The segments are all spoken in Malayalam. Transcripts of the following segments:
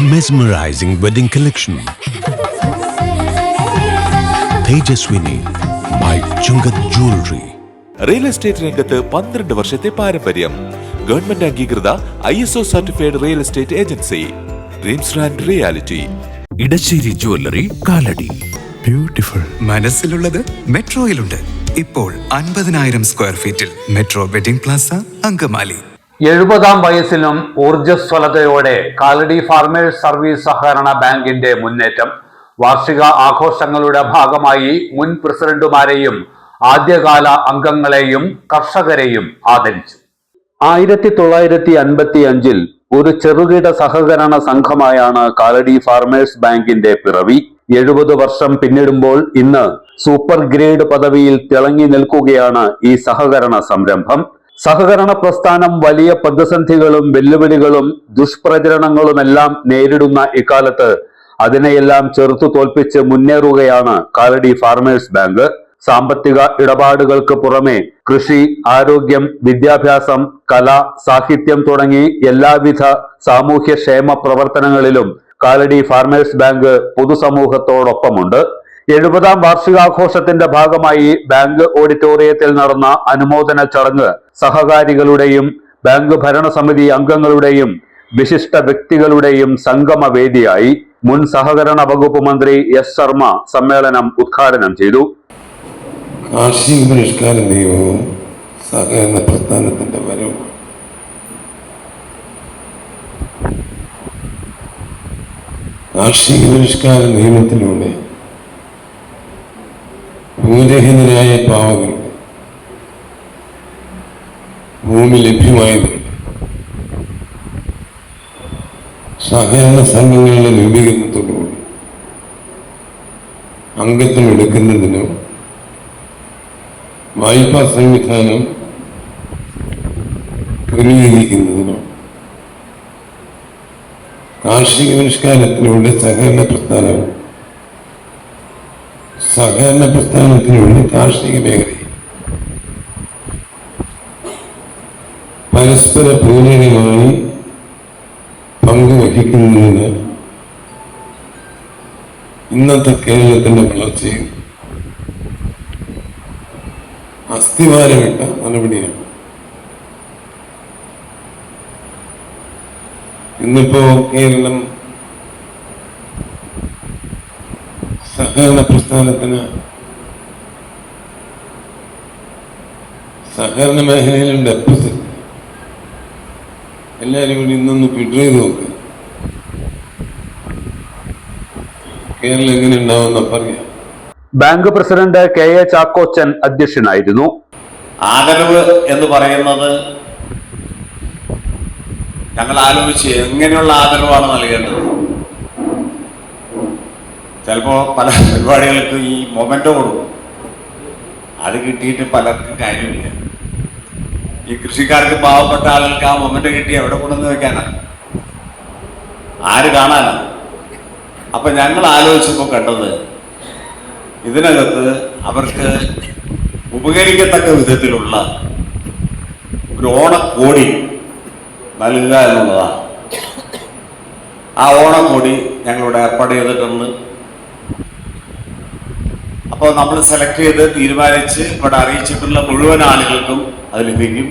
Mesmerizing wedding collection. Tejaswini by Chungat Jewelry. Real estate രംഗത്ത് പന്ത്രണ്ട് വർഷത്തെ പാരമ്പര്യം. ഗവൺമെന്റ് അംഗീകൃത I S O certified real estate agency dreams and reality Edassery jewellery Kalady. Beautiful മനസ്സിലുള്ളത് മെട്രോയിലുണ്ട് ഇപ്പോൾ അൻപതിനായിരം സ്ക്വയർ ഫീറ്റിൽ മെട്രോ വെഡിംഗ് പ്ലാസ അങ്കമാലി. എഴുപതാം വയസ്സിലും ഊർജസ്വലതയോടെ കാലടി ഫാർമേഴ്സ് സർവീസ് സഹകരണ ബാങ്കിന്റെ മുന്നേറ്റം. വാർഷിക ആഘോഷങ്ങളുടെ ഭാഗമായി മുൻ പ്രസിഡന്റുമാരെയും ആദ്യകാല അംഗങ്ങളെയും കർഷകരെയും ആദരിച്ചു. ആയിരത്തി തൊള്ളായിരത്തി അൻപത്തി അഞ്ചിൽ ഒരു ചെറുകിട സഹകരണ സംഘമായാണ് കാലടി ഫാർമേഴ്സ് ബാങ്കിന്റെ പിറവി. എഴുപത് വർഷം പിന്നിടുമ്പോൾ ഇന്ന് സൂപ്പർ ഗ്രേഡ് പദവിയിൽ തിളങ്ങി നിൽക്കുകയാണ് ഈ സഹകരണ സംരംഭം. സഹകരണ പ്രസ്ഥാനം വലിയ പ്രതിസന്ധികളും വെല്ലുവിളികളും ദുഷ്പ്രചരണങ്ങളുമെല്ലാം നേരിടുന്ന ഇക്കാലത്ത് അതിനെയെല്ലാം ചെറുത്തു തോൽപ്പിച്ച് മുന്നേറുകയാണ് കാലടി ഫാർമേഴ്സ് ബാങ്ക്. സാമ്പത്തിക ഇടപാടുകൾക്ക് പുറമെ കൃഷി ആരോഗ്യം വിദ്യാഭ്യാസം കല സാഹിത്യം തുടങ്ങി എല്ലാവിധ സാമൂഹ്യക്ഷേമ പ്രവർത്തനങ്ങളിലും കാലടി ഫാർമേഴ്സ് ബാങ്ക് പൊതുസമൂഹത്തോടൊപ്പമുണ്ട്. എഴുപതാം വാർഷികാഘോഷത്തിന്റെ ഭാഗമായി ബാങ്ക് ഓഡിറ്റോറിയത്തിൽ നടന്ന അനുമോദന ചടങ്ങ് സഹകാരികളുടെയും ബാങ്ക് ഭരണസമിതി അംഗങ്ങളുടെയും വിശിഷ്ട വ്യക്തികളുടെയും സംഗമവേദിയായി മുൻ സഹകരണ വകുപ്പ് മന്ത്രി എസ് ശർമ്മ സമ്മേളനം ഉദ്ഘാടനം ചെയ്തു. കാർഷിക പരിഷ്കാര നിയമവും സഹകരണ പ്രസ്ഥാനത്തിന്റെ വരവും കാർഷിക പരിഷ്കാര നിയമത്തിലൂടെ ഭൂരഹിതരായ പാവങ്ങൾ ഭൂമി ലഭ്യമായത് സഹകരണ സംഘങ്ങളുടെ രൂപീകരണത്തോടുകൂടി അംഗത്വം എടുക്കുന്നതിനും വായ്പാ സംവിധാനം ക്രമീകരിക്കുന്നതിനും കാർഷിക പരിഷ്കാരത്തിലൂടെ സഹകരണ പ്രസ്ഥാനം സഹകരണ പ്രസ്ഥാനത്തിനുള്ളിൽ കാർഷിക മേഖലയിൽ പരസ്പര പൂരകമായി പങ്കുവഹിക്കുന്നതിന് ഇന്നത്തെ കേരളത്തിന്റെ വളർച്ചയും അസ്ഥിവാരമിട്ട നടപടിയാണ്. ഇന്നിപ്പോ കേരളം സഹകരണ പ്രസ്ഥാനത്തിന് സഹകരണ മേഖലയിലും ഡെപ്പോസിറ്റ് എല്ലാവരും കൂടി ഇന്നൊന്ന് ഫിൽട്ടർ ചെയ്ത് നോക്കുക കേരളം എങ്ങനെ ഉണ്ടാവുമെന്നപ്പോ പറയാം bank president K A Chackochan അധ്യക്ഷനായിരുന്നു ആദരവ് എന്ന് പറയുന്നത് ഞങ്ങൾ ആലോചിച്ച് എങ്ങനെയുള്ള ആദരവാണ് നൽകേണ്ടത്. ചിലപ്പോ പല പരിപാടികൾക്ക് ഈ മൊമെന്റോ കൊടുക്കും. അത് കിട്ടിയിട്ട് പലർക്കും കാര്യമില്ല. ഈ കൃഷിക്കാർക്ക് പാവപ്പെട്ട ആളുകൾക്ക് ആ മൊമെന്റ് കിട്ടി എവിടെ കൊണ്ടുവന്ന് വെക്കാനാണ് ആര് കാണാനാണ് അപ്പൊ ഞങ്ങൾ ആലോചിച്ചപ്പോൾ കണ്ടത് ഇതിനകത്ത് അവർക്ക് ഉപകരിക്കത്തക്ക വിധത്തിലുള്ള ഒരു ഓണക്കോടി നൽകുക എന്നുള്ളതാണ് ആ ഓണക്കോടി ഞങ്ങളിവിടെ ഏർപ്പാട് ചെയ്തിട്ടുണ്ട്. അപ്പോൾ നമ്മൾ സെലക്ട് ചെയ്ത് തീരുമാനിച്ച് ഇവിടെ അറിയിച്ചിട്ടുള്ള മുഴുവൻ ആളുകൾക്കും അത് ലഭിക്കും.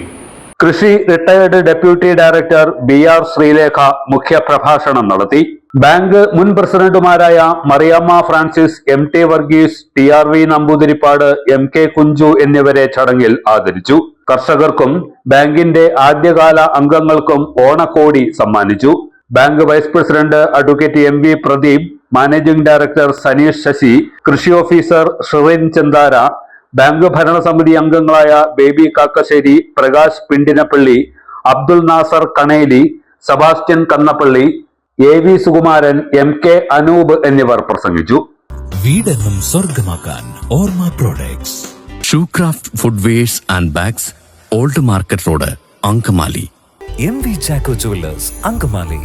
കൃഷി retired deputy director B R Sreelekha മുഖ്യപ്രഭാഷണം നടത്തി. ബാങ്ക് മുൻ പ്രസിഡന്റുമാരായ Mariyamma Francis M T Varghese T R V Namboothiripad M K Kunju എന്നിവരെ ചടങ്ങിൽ ആദരിച്ചു. കർഷകർക്കും ബാങ്കിന്റെ ആദ്യകാല അംഗങ്ങൾക്കും ഓണക്കോടി സമ്മാനിച്ചു. Bank vice president advocate M V Pradeep managing director Saneesh Sasi കൃഷി ഓഫീസർ ഷിറിൻ ചന്ദാര ബാങ്ക് ഭരണസമിതി അംഗങ്ങളായ Baby Kakkassery Prakash Pindinappally Abdul Nasar Kaneli Sebastian Kannappally A V Sukumaran M K Anoop എന്നിവർ പ്രസംഗിച്ചു. വീടെന്നും സ്വർഗമാക്കാൻ Orma products shoe shoecraft footwears and bags old market road Angamaly. M V Chacko jewellers Angamaly.